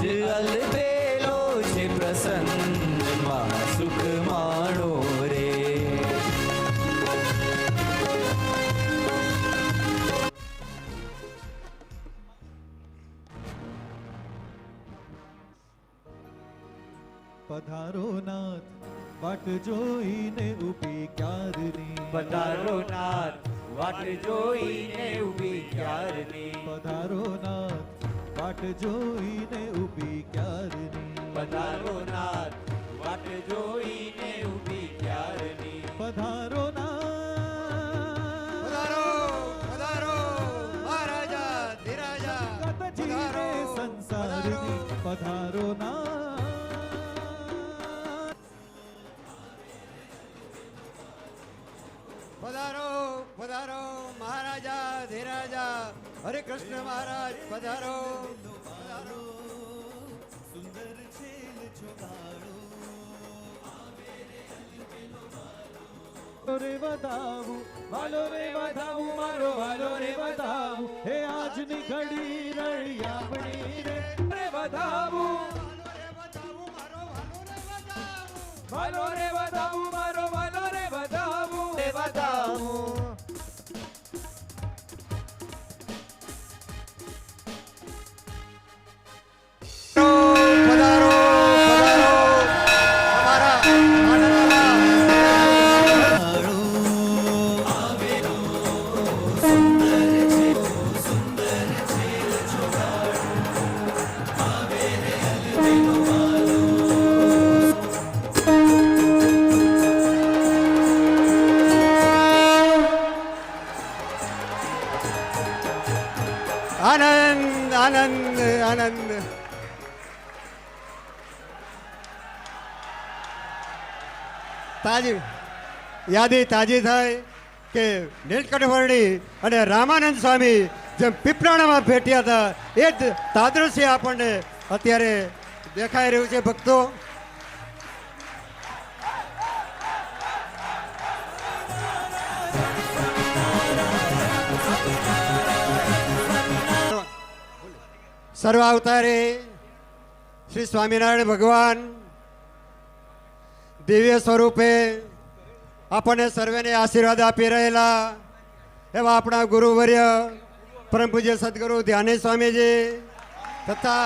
આજ અલબેલો છે પ્રસન્ન સુખ માણો રે પધારો નાથ વાટ જોઈને ઊભી ક્યારની પધારો નાથ વાટ જોઈને ઊભી ક્યારની પધારો નાથ વાટ જોઈને ઊભી ક્યારની? પધારો નાથ વાટ જોઈને ઊભી ક્યારની? પધારો પધારો પધારો મહારાજા ધીરાજા કતજીને પધારો, સંસારની પધારો ના. પધારો પધારો, મહારાજા, ધીરાજા, હરે કૃષ્ણ મહારાજ, પધારો. સુંદર રે બતાવું વાલો રે બતાવું મારો વાલો રે બતાવું હે આજની ઘડી રળી રે આનંદ આનંદ આનંદ. તાજી યાદી તાજી થાય કે નીલકંઠવર્ણી અને રામાનંદ સ્વામી જેમ પીપળાણામાં ભેટ્યા હતા, એ જ તાદૃશ્ય આપણને અત્યારે દેખાઈ રહ્યું છે ભક્તો. સર્વ અવતારે શ્રી સ્વામિનારાયણ ભગવાન દિવ્ય સ્વરૂપે આપણને સર્વેને આશીર્વાદ આપી રહેલા એવા આપણા ગુરુવર્ય પરમ પૂજ્ય સદગુરુ ધ્યાને સ્વામીજી તથા